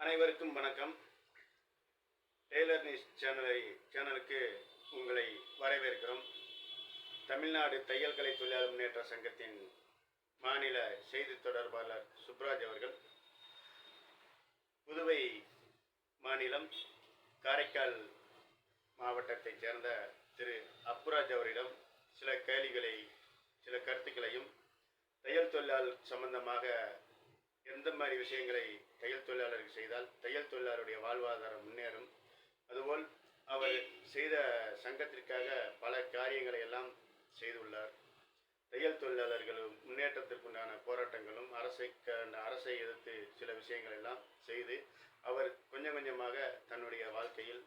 அனைவருக்கும் வணக்கம். Taylor news சேனலை சேனலுக்கு உங்களை வரவேற்கிறோம். தமிழ்நாடு தையல் கலை தொழிலாளர் முன்னேற்ற சங்கத்தின் மாநில செய்தி தொடர்பாளர் சுப்ராஜ் அவர்கள் புதுவை மாநிலம் காரைக்கால் மாவட்டத்தைச் சேர்ந்த திரு அப்புராஜ் அவரிடம் சில கேள்விகளை சில கருத்துக்களையும் தையல் தொழிலாளர் சம்பந்தமாக எந்த மாதிரி விஷயங்களை தையல் தொழிலாளருக்கு செய்தால் தையல் தொழிலாளருடைய வாழ்வாதாரம் முன்னேறும். அதுபோல் அவர் செய்த சங்கத்திற்காக பல காரியங்களை எல்லாம் செய்துள்ளார். தையல் தொழிலாளர்கள் முன்னேற்றத்திற்குண்டான போராட்டங்களும் அரசை அரசை எதிர்த்து சில விஷயங்கள் எல்லாம் செய்து அவர் கொஞ்சம் கொஞ்சமாக தன்னுடைய வாழ்க்கையில்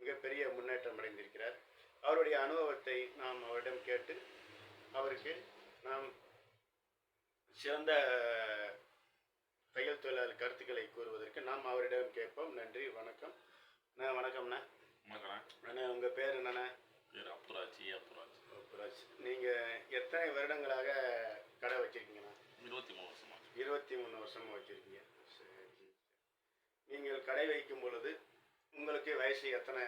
மிகப்பெரிய முன்னேற்றம் அடைந்திருக்கிறார். அவருடைய அனுபவத்தை நாம் அவரிடம் கேட்டு அவருக்கு நாம் சிறந்த தையல் தொழிலாளர் கருத்துக்களை கூறுவதற்கு நாம் அவரிடம் கேட்போம். நன்றி வணக்கம். அண்ணா வணக்கம்ண்ணா. வணக்கம் அண்ணா உங்கள் பேர் என்னண்ணா? பேர் அப்புராஜி அப்புராஜ். புராஜ் நீங்கள் எத்தனை வருடங்களாக கடை வச்சிருக்கீங்கண்ணா? இருபத்தி மூணு வருஷமா. இருபத்தி மூணு வருஷமா வச்சிருக்கீங்க. சரி நீங்கள் கடை வைக்கும் பொழுது உங்களுக்கு வயசு எத்தனை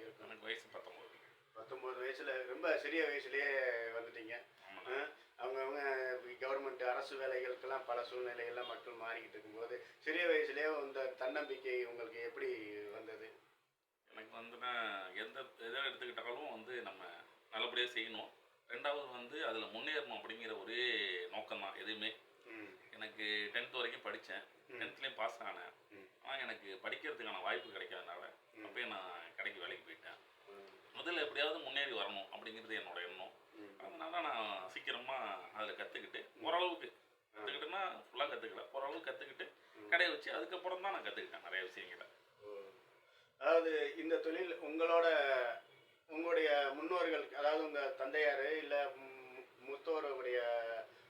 இருக்கும்? எனக்கு வயசு பத்தொம்பது. பத்தொம்பது வயசில் ரொம்ப சிறிய வயசுலேயே வந்துட்டீங்க. அவங்கவுங்க கவர்மெண்ட் அரசு வேலைகளுக்கெல்லாம் பல சூழ்நிலைகள்லாம் மக்கள் மாறிக்கிட்டு இருக்கும்போது சிறிய வயசுலேயே இந்த தன்னம்பிக்கை உங்களுக்கு எப்படி வந்தது? எனக்கு வந்துன்னா எந்த எதை எடுத்துக்கிட்டாலும் வந்து நம்ம நல்லபடியாக செய்யணும். ரெண்டாவது வந்து அதில் முன்னேறணும் அப்படிங்கிற ஒரே நோக்கம் தான் எதுவுமே எனக்கு டென்த் வரைக்கும் படித்தேன் டென்த்லேயும் பாஸ் ஆனேன். ஆனால் எனக்கு படிக்கிறதுக்கான வாய்ப்பு கிடைக்காதனால. அப்பயே நான் கடைக்கு வேலைக்கு போயிட்டேன். முதல்ல எப்படியாவது முன்னேறி வரணும் அப்படிங்கிறது என்னோட எண்ணம். அதனால நான் சீக்கிரமாக அதில் கற்றுக்கிட்டு ஓரளவுக்கு கற்றுக்கிட்டேன்னா ஃபுல்லாக கற்றுக்கல ஓரளவுக்கு கற்றுக்கிட்டு கடையை வச்சு அதுக்கப்புறம் தான் நான் கற்றுக்கிட்டேன் நிறைய விஷயங்களை. ஓ. அதாவது இந்த தொழில் உங்களோட உங்களுடைய முன்னோர்கள் அதாவது உங்கள் தந்தையார் இல்லை முத்தோருடைய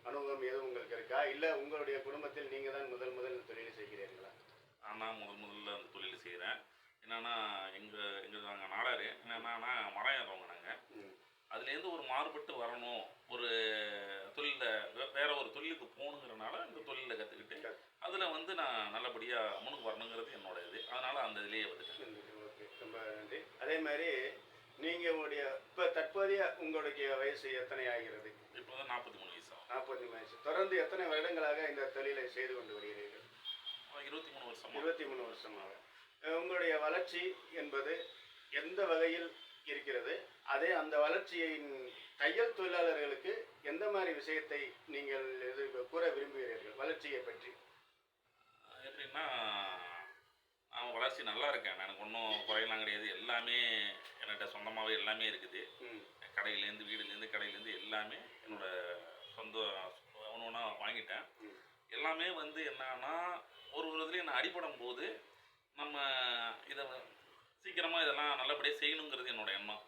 அனுபவம் எதுவும் உங்களுக்கு இருக்கா? இல்லை உங்களுடைய குடும்பத்தில் நீங்கள் தான் முதல் முதல் தொழிலை செய்கிறீர்களா? நான் முதல் முதல்ல அந்த தொழில் செய்கிறேன் என்னென்னா எங்கள் எங்கள் நாங்கள் நாடார். என்னென்னா மரம் ஏறுறவங்க நாங்கள் அதுலேருந்து ஒரு மாறுபட்டு வரணும். ஒரு தொழிலில் வேற ஒரு தொழிலுக்கு போகணுங்கிறனால இந்த தொழிலில் கற்றுக்கிட்டு அதில் வந்து நான் நல்லபடியாக முன்னுக்கு வரணுங்கிறது என்னோட இது அதனால் அந்த இதுலேயே வந்துட்டேன். ஓகே. ரொம்ப நன்றி. அதே மாதிரி நீங்கள் உங்களுடைய இப்போ தற்போதைய உங்களுடைய வயசு எத்தனை ஆகிறது? இப்போ வந்து நாற்பத்தி மூணு வயசு ஆகும் நாற்பது வயசு. தொடர்ந்து எத்தனை வருடங்களாக இந்த தொழிலை செய்து கொண்டு வருகிறீர்கள்? இருபத்தி மூணு வருஷமா. இருபத்தி மூணு வருஷமாக. உங்களுடைய வளர்ச்சி என்பது எந்த வகையில் இருக்கிறது? அதே அந்த வளர்ச்சியின் தையல் தொழிலாளர்களுக்கு எந்த மாதிரி விஷயத்தை நீங்கள் இது கூற விரும்புகிறீர்கள்? வளர்ச்சியை பற்றி. எப்படின்னா நான் வளர்ச்சி நல்லா இருக்கேன். எனக்கு ஒன்றும் குறையெல்லாம் கிடையாது. எல்லாமே என்கிட்ட சொந்தமாகவே எல்லாமே இருக்குது. கடையிலேருந்து வீடுலேருந்து கடையிலேருந்து எல்லாமே என்னோட சொந்த ஒன்று ஒன்றா வாங்கிட்டேன். எல்லாமே வந்து என்னன்னா ஒரு ஒரு இதுலேயும் நான் அடிபடும் போது இதை சீக்கிரமாக இதெல்லாம் நல்லபடியாக செய்யணுங்கிறது என்னோட எண்ணம்.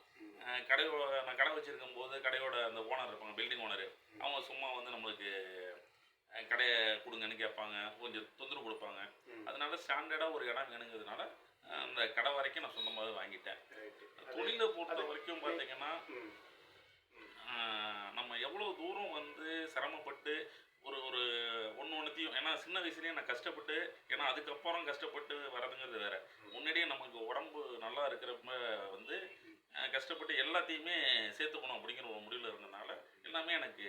கடையோ நான் கடை வச்சுருக்கும் போது கடையோட அந்த ஓனர் இருப்பாங்க பில்டிங் ஓனர் அவங்க சும்மா வந்து நம்மளுக்கு கடையை கொடுங்கன்னு கேட்பாங்க கொஞ்சம் தொந்தரவு கொடுப்பாங்க. அதனால ஸ்டாண்டர்டாக ஒரு இடம் வேணுங்கிறதுனால அந்த கடை வரைக்கும் நான் சொந்தமாகவே வாங்கிட்டேன். தொழிலை பொறுத்த வரைக்கும் பார்த்தீங்கன்னா நம்ம எவ்வளோ தூரம் வந்து சிரமப்பட்டு ஒரு ஒரு ஒன்று ஒன்றுத்தையும் ஏன்னா சின்ன வயசுலேயே நான் கஷ்டப்பட்டு ஏன்னா அதுக்கப்புறம் கஷ்டப்பட்டு வரதுங்கிறது வேற முன்னாடியே நமக்கு உடம்பு நல்லா இருக்கிறப்ப வந்து கஷ்டப்பட்டு எல்லாத்தையுமே சேர்த்துக்கணும் அப்படிங்கிற ஒரு முடிவில் இருந்தனால எல்லாமே எனக்கு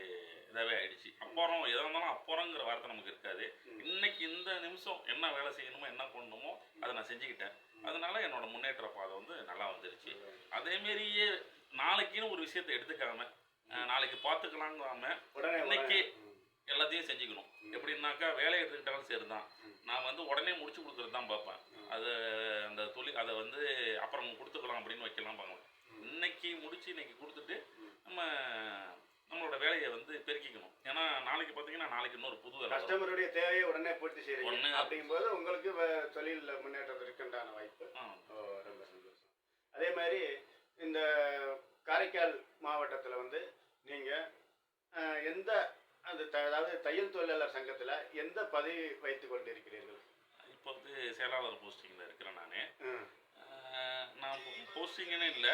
இதாகவே ஆயிடுச்சு. அப்புறம் எதாக இருந்தாலும் அப்புறங்கிற வார்த்தை நமக்கு இருக்காது. இன்னைக்கு இந்த நிமிஷம் என்ன வேலை செய்யணுமோ என்ன பண்ணணுமோ அதை நான் செஞ்சுக்கிட்டேன். அதனால என்னோட முன்னேற்ற பாதை வந்து நல்லா வந்துருச்சு. அதேமாரியே நாளைக்குன்னு ஒரு விஷயத்தை எடுத்துக்காம நாளைக்கு பார்த்துக்கலாங்காம இன்னைக்கு. எல்லாத்தையும் செஞ்சுக்கணும். எப்படின்னாக்கா வேலையை எடுத்துக்கிட்டாலும் சரி தான் நான் வந்து உடனே முடிச்சு கொடுக்குறது தான் பார்ப்பேன். அது அப்படின்னு வைக்கலாம் பார்க்கலாம் இன்னைக்கு முடிச்சு இன்னைக்கு கொடுத்துட்டு நம்ம நம்மளோட வேலையை வந்து பெருக்கிக்கணும். ஏன்னா நாளைக்கு பார்த்தீங்கன்னா நாளைக்கு இன்னொரு புது. கஸ்டமருடைய தேவையை உடனே பூர்த்தி செய்றீங்க உடனே. அப்படிங்கும்போது உங்களுக்கு தொழில்ல முன்னேற்றம் இருக்கின்றான வாய்ப்பு. ரொம்ப சந்தோஷம். அதே மாதிரி இந்த காரைக்கால் மாவட்டத்தில் வந்து நீங்கள் எந்த அந்த அதாவது தையல் தொழிலாளர் சங்கத்தில் எந்த பதவி வைத்து கொண்டு இருக்கிறீர்கள் இப்போ வந்து செயலாளர் போஸ்டிங்கில் இருக்கிறேன் நான். போஸ்டிங்கன்னு இல்லை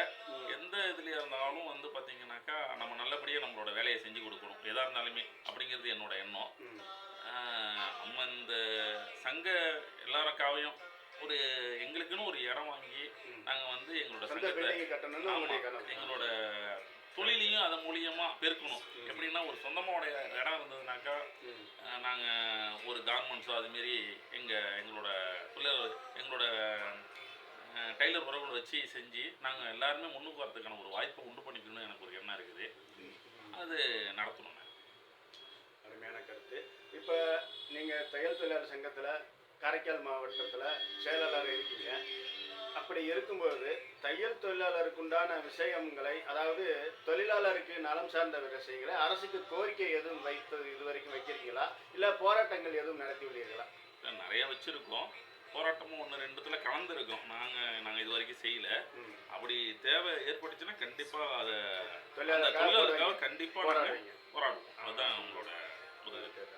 எந்த இதுலையா இருந்தாலும் வந்து பார்த்தீங்கன்னாக்கா நம்ம நல்லபடியாக நம்மளோட வேலையை செஞ்சு கொடுக்கணும் எதாக இருந்தாலுமே அப்படிங்கிறது என்னோட எண்ணம் நம்ம இந்த சங்க எல்லாருக்காவையும் ஒரு எங்களுக்குன்னு ஒரு இடம் வாங்கி. நாங்கள் வந்து எங்களோட சங்கத்தை எங்களோட தொழிலையும் அதன் மூலியமா பெருக்கணும். எப்படின்னா ஒரு சொந்தமான இடம் இருந்ததுனாக்கா. நாங்கள் ஒரு கார்மெண்ட்ஸோ அதுமாரி எங்கள் எங்களோட தொழிலாளர் எங்களோட டைலர் உறவுகளை வச்சு செஞ்சு நாங்கள் எல்லாருமே முன்னுக்கு வரதுக்கான ஒரு வாய்ப்பை உண்டு பண்ணிக்கணும்னு எனக்கு ஒரு எண்ணம் இருக்குது. அது நடத்தணும். அருமையான கருத்து. இப்போ நீங்கள் தையல் தொழிலாளர் சங்கத்தில் காரைக்கால் மாவட்டத்தில் செயலாளர் இருக்கீங்க. அப்படி இருக்கும்போது தையல் தொழிலாளருக்கு உண்டான விஷயங்களை அதாவது தொழிலாளருக்கு நலம் சார்ந்த விஷயங்களை அரசுக்கு கோரிக்கை எதுவும் வைத்து இது வரைக்கும் வைக்கிறீங்களா இல்லை போராட்டங்கள் எதுவும் நடத்தி உள்ளீர்களா? நிறைய வச்சுருக்கோம். போராட்டமும் ஒன்று ரெண்டுத்துல கலந்துருக்கோம். நாங்கள் நாங்கள் இது வரைக்கும் செய்யல. அப்படி தேவை ஏற்பட்டுச்சுன்னா கண்டிப்பாக அதை போராடுவீங்க. கண்டிப்பாக நாங்கள் போராடுவோம். அதுதான் உங்களோட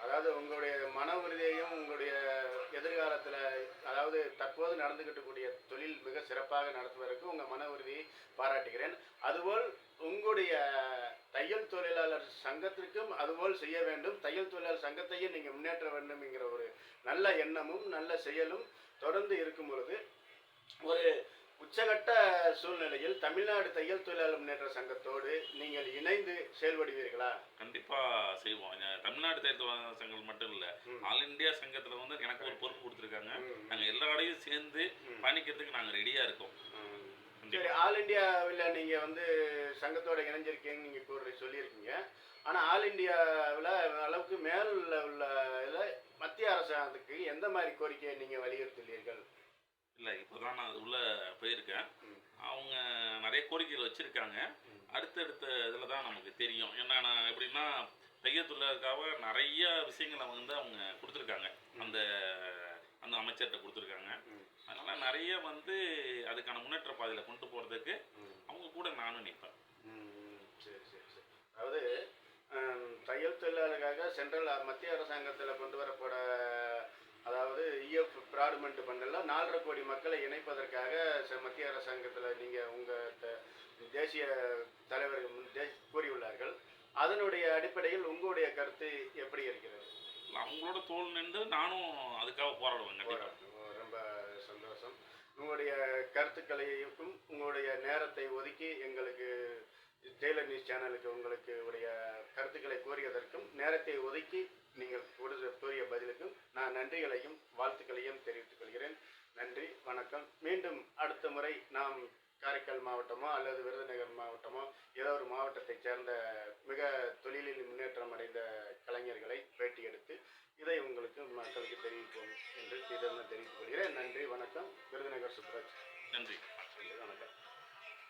அதாவது உங்களுடைய மன உறுதியையும் உங்களுடைய எதிர்காலத்தில் அதாவது தற்போது நடந்துகிட்டு கூடிய தொழில் மிக சிறப்பாக நடத்துவதற்கு உங்கள் மன உறுதியை பாராட்டுகிறேன். அதுபோல் உங்களுடைய தையல் தொழிலாளர் சங்கத்திற்கும் அதுபோல் செய்ய வேண்டும் தையல் தொழிலாளர் சங்கத்தையும் நீங்கள் முன்னேற்ற வேண்டும் என்கிற ஒரு நல்ல எண்ணமும் நல்ல செயலும் தொடர்ந்து இருக்கும் பொழுது ஒரு உச்சகட்ட சூழ்நிலையில் தமிழ்நாடு தையல் தொழிலாளர் முன்னேற்ற சங்கத்தோடு நீங்கள் இணைந்து செயல்படுவீர்களா கண்டிப்பாக செய்வோம் தமிழ்நாடு தேர்தல் சங்கம் மட்டும் இல்லை. ஆல் இந்தியா சங்கத்தில் வந்து எனக்கு ஒரு பொறுப்பு கொடுத்துருக்காங்க ம். நாங்கள் எல்லாரையும் சேர்ந்து ம். பயணிக்கிறதுக்கு நாங்கள் ரெடியாக இருக்கோம் கண்டிப்பா. ஆல் இந்தியாவில் நீங்கள் வந்து சங்கத்தோட இணைஞ்சிருக்கீங்கன்னு நீங்கள் கூறி சொல்லியிருக்கீங்க. ஆனால் ஆல் இந்தியாவில் அளவுக்கு மேல் உள்ள இதில் மத்திய அரசாங்கத்துக்கு எந்த மாதிரி கோரிக்கையை நீங்கள் வலியுறுத்துள்ளீர்கள் இல்லை இப்போ தான் நான் உள்ளே போயிருக்கேன். அவங்க நிறைய கோரிக்கைகள் வச்சுருக்காங்க. அடுத்தடுத்த இதில் தான் நமக்கு தெரியும். ஏன்னா நான் எப்படின்னா தையத்துள்ளதுக்காக நிறைய விஷயங்களை வந்து அவங்க கொடுத்துருக்காங்க. அந்த அந்த அமைச்சர்கிட்ட கொடுத்துருக்காங்க. அதனால் நிறைய வந்து அதுக்கான முன்னேற்ற பாதையில் கொண்டு போகிறதுக்கு. அவங்க கூட நானும் நிற்பேன் சரி சரி சரி. அதாவது தையல் தொழிலாளருக்காக சென்ட்ரல் மத்திய அரசாங்கத்தில் கொண்டு வரப்பட அதாவது இஎஃப் ப்ராடுமெண்ட் பண்ணல நாலரை கோடி மக்களை இணைப்பதற்காக மத்திய அரசாங்கத்தில் நீங்கள் உங்கள் தேசிய தலைவர்கள் கூறியுள்ளார்கள். அதனுடைய அடிப்படையில் உங்களுடைய கருத்து எப்படி இருக்கிறது? அவங்களோட தோல் நின்று நானும் அதுக்காக போராடுவேன் கண்டிப்பாக உங்களுடைய கருத்துக்களையும் உங்களுடைய நேரத்தை ஒதுக்கி எங்களுக்கு டெய்லர் நியூஸ் சேனலுக்கு உங்களுக்கு உடைய கருத்துக்களை கோரியதற்கும் நேரத்தை ஒதுக்கி நீங்கள் கொடுத்த கூறிய பதிலுக்கும் நான் நன்றிகளையும் வாழ்த்துக்களையும் தெரிவித்துக் கொள்கிறேன். நன்றி வணக்கம். மீண்டும் அடுத்த முறை நாம் காரைக்கால் மாவட்டமோ அல்லது விருதுநகர் மாவட்டமோ ஏதோ ஒரு மாவட்டத்தைச் சேர்ந்த மிக தொழிலில் முன்னேற்றம் அடைந்த கலைஞர்களை பேட்டி எடுத்து இதை உங்களுக்கு மக்களுக்கு தெரிவிப்போம் என்று இதெல்லாம் தெரிவித்துக் கொள்கிறேன். நன்றி வணக்கம். விருதுநகர் சுப்ராஜ் நன்றி வணக்கம்.